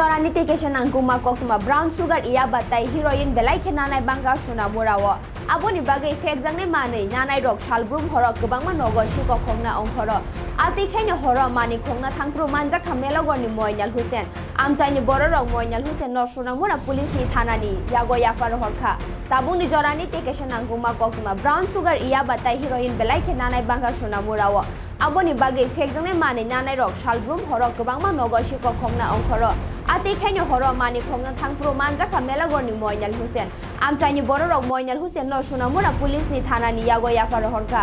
jorani te kesha nangkuma koktuma brown sugar iya batai heroin belai ke nanai bangga suna murawo aboni bagai fek jangne manei nanai rok salbrum horok gobangma nogo siko khongna ongkhoro ati khaino horo mani khongna thangpro manja khamela gorni moinal husen amchaini boro rok moinal husen no suna mura police ni thana ni yago yafar horkha tabuni jorani te kesha nangkuma koktuma brown sugar iya batai heroin belai ke nanai bangga suna murawo aboni bagai fek jangne mani nanai rok salbrum horok gobangma nogo siko khongna ongkhoro ati khaino horo mani khongna thangpro manja khamela gorni moinal husen আমচাইনি বড় rock Moinal Hussain ন Sonamura police নি থানা নি ইয়াগো ইয়াফার হরকা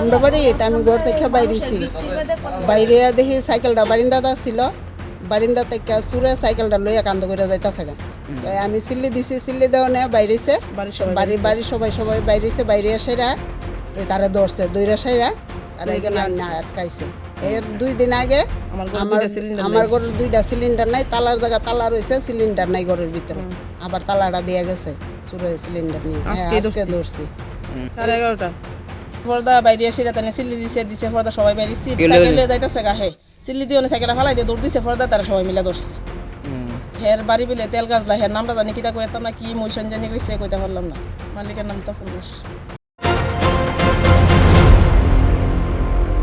আমরা বাড়ি আমি ঘর থেকে বাইরেছি। বাইরে দেখি সাইকেলটা বারিন্দাটা ছিল। বারিন্দা থেকে সুরে সাইকেলটা লইয়া কান্দ করে যাইতাছে গা। তো আমি সিল্লি দিছি সিল্লি দেওয়া বাইরেছে। বাড়ি বাড়ি সবাই সবাই বাইরেছে বাইরে এসেরা তো তারা ধরছে দইরা সাইরা তারা এখানে না আটকাইছে। এর দুই দিন আগে আমার আমার ঘরের দুইটা সিলিন্ডার নাই তালার জায়গা তালা রয়েছে সিলিন্ডার নাই ঘরের ভিতরে। আবার তালাটা দিয়ে গেছে সুরে সিলিন্ডার নিয়ে। হ্যাঁ, আজকে ধরছি। সাড়ে এগারোটা। পর্দা বাইরে এসে তানে সিল্লি দিছে দিছে পর্দা সবাই বাইরেছি এগুলো- সাইকেল লিয়ে যাইতেছে গা হে সিল্লি দিয়ে সাইকেল ফালাই দিয়ে দৌড় দিছে পর্দা তারা সবাই মিলে ধরছে। হের বাড়ি বিলে তেল গাছ লা হের নামটা জানি কিতা কইতাম না কি মইশন জানি কইছে কইতে পারলাম না। মালিকের নাম তখন